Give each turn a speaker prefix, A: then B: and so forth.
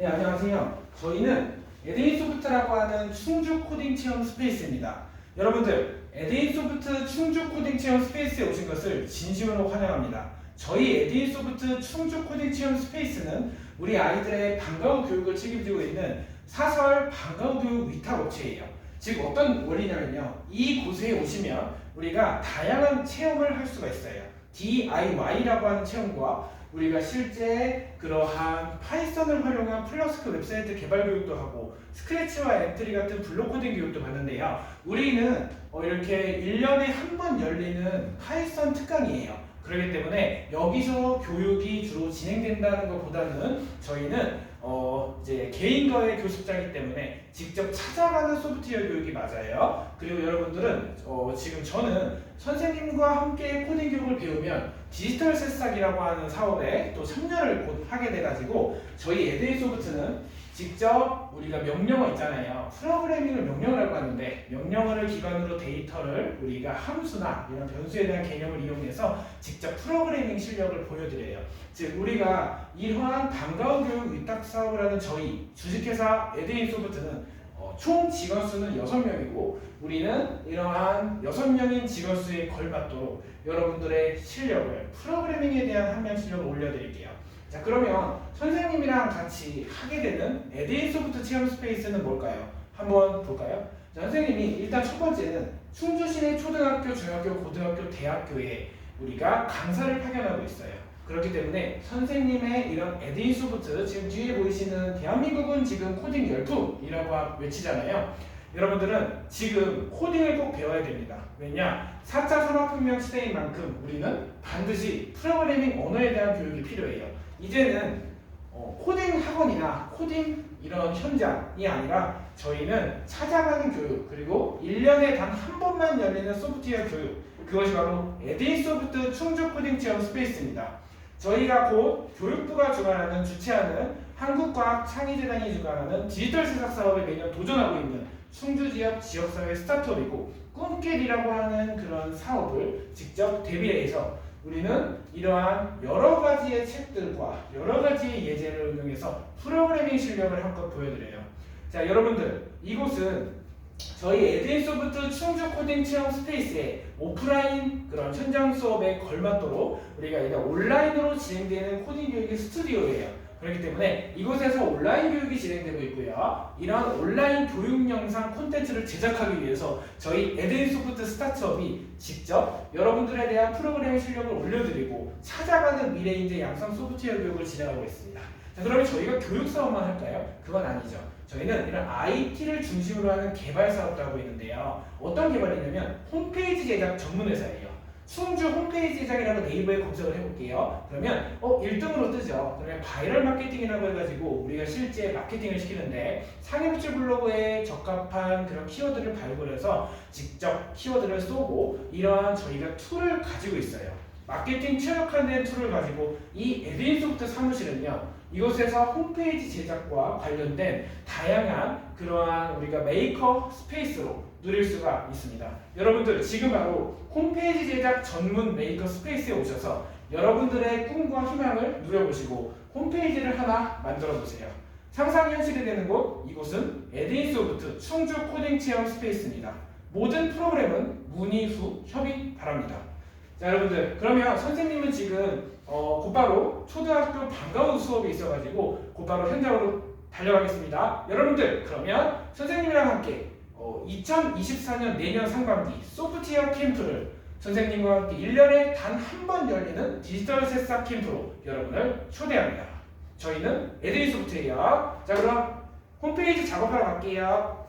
A: 네, 안녕하세요. 저희는 에데인 소프트라고 하는 충주 코딩 체험 스페이스입니다. 여러분들, 에데인 소프트 충주 코딩 체험 스페이스에 오신 것을 진심으로 환영합니다. 저희 에데인 소프트 충주 코딩 체험 스페이스는 우리 아이들의 방과 후 교육을 책임지고 있는 사설 방과 후 교육 위탁 업체예요. 즉 어떤 원리냐면요. 이 곳에 오시면 우리가 다양한 체험을 할 수가 있어요. DIY라고 하는 체험과 우리가 실제 그러한 파이썬을 활용한 플러스크 웹사이트 개발 교육도 하고 스크래치와 엔트리 같은 블록 코딩 교육도 받는데요. 우리는 어, 이렇게 1년에 한 번 열리는 파이썬 특강이에요. 그렇기 때문에 여기서 교육이 주로 진행된다는 것보다는 저희는 어 이제 개인과의 교습자이기 때문에 직접 찾아가는 소프트웨어 교육이 맞아요. 그리고 여러분들은 어 지금 저는 선생님과 함께 코딩 교육을 배우면 디지털 새싹이라고 하는 사업에 또 참여를 곧 하게 돼가지고 저희 에데이 소프트는 직접 우리가 명령어 있잖아요. 프로그래밍을 명령어라고 하는데 명령어를 기반으로 데이터를 우리가 함수나 이런 변수에 대한 개념을 이용해서 직접 프로그래밍 실력을 보여드려요. 즉 우리가 이러한 방과후 교육 위탁 사업을 하는 저희 주식회사 에데이 소프트는 어, 총 직원 수는 6명이고 우리는 이러한 6명인 직원 수에 걸맞도록 여러분들의 실력을 프로그래밍에 대한 함량 실력을 올려드릴게요. 자 그러면 선생님이랑 같이 하게 되는 에데이 소프트 체험 스페이스는 뭘까요? 한번 볼까요? 자, 선생님이 일단 첫 번째는 충주시내 초등학교, 중학교, 고등학교, 대학교에 우리가 강사를 파견하고 있어요. 그렇기 때문에 선생님의 이런 에데이 소프트 지금 뒤에 보이시는 대한민국은 지금 코딩 열풍이라고 외치잖아요. 여러분들은 지금 코딩을 꼭 배워야 됩니다. 왜냐? 4차 산업혁명 시대인 만큼 우리는 반드시 프로그래밍 언어에 대한 교육이 필요해요. 이제는 어, 코딩 학원이나 코딩 이런 현장이 아니라 저희는 찾아가는 교육 그리고 1년에 단 한 번만 열리는 소프트웨어 교육 그것이 바로 에데이 소프트 충주 코딩 체험 스페이스입니다. 저희가 곧 교육부가 주관하는 주최하는 한국과학 창의재단이 주관하는 디지털 세상 사업에 매년 도전하고 있는 충주 지역 지역사회 스타트업이고 꿈길이라고 하는 그런 사업을 직접 대비해서 우리는 이러한 여러 가지의 책들과 여러 가지의 예제를 응용해서 프로그래밍 실력을 한껏 보여드려요. 자, 여러분들 이곳은 저희 에데이 소프트 충주 코딩 체험 스페이스의 오프라인 그런 현장 수업에 걸맞도록 우리가 이제 온라인으로 진행되는 코딩 교육의 스튜디오예요. 그렇기 때문에 이곳에서 온라인 교육이 진행되고 있고요. 이러한 온라인 교육 영상 콘텐츠를 제작하기 위해서 저희 에데이 소프트 스타트업이 직접 여러분들에 대한 프로그래밍 실력을 올려드리고 찾아가는 미래 인재 양성 소프트웨어 교육을 진행하고 있습니다. 자, 그러면 저희가 교육 사업만 할까요? 그건 아니죠. 저희는 이런 IT를 중심으로 하는 개발 사업도 하고 있는데요. 어떤 개발이냐면 홈페이지 제작 전문 회사예요. 충주 홈페이지 제작이라고 네이버에 검색을 해볼게요. 그러면 어 1등으로 뜨죠. 그러면 바이럴 마케팅이라고 해가지고 우리가 실제 마케팅을 시키는데 상용주 블로그에 적합한 그런 키워드를 발굴해서 직접 키워드를 쏘고 이러한 저희가 툴을 가지고 있어요. 마케팅 최적화된 툴을 가지고 이 에데인 소프트 사무실은요. 이곳에서 홈페이지 제작과 관련된 다양한 그러한 우리가 메이커 스페이스로 누릴 수가 있습니다. 여러분들 지금 바로 홈페이지 제작 전문 메이커 스페이스에 오셔서 여러분들의 꿈과 희망을 누려보시고 홈페이지를 하나 만들어 보세요. 상상 현실이 되는 곳 이곳은 에데인 소프트 충주 코딩 체험 스페이스입니다. 모든 프로그램은 문의 후 협의 바랍니다. 자 여러분들 그러면 선생님은 지금 어, 곧바로 초등학교 방과후 수업이 있어가지고 곧바로 현장으로 달려가겠습니다. 여러분들 그러면 선생님이랑 함께 어, 2024년 내년 상반기 소프트웨어 캠프를 선생님과 함께 1년에 단 한 번 열리는 디지털 새싹 캠프로 여러분을 초대합니다. 저희는 에드리 소프트웨어. 자 그럼 홈페이지 작업하러 갈게요.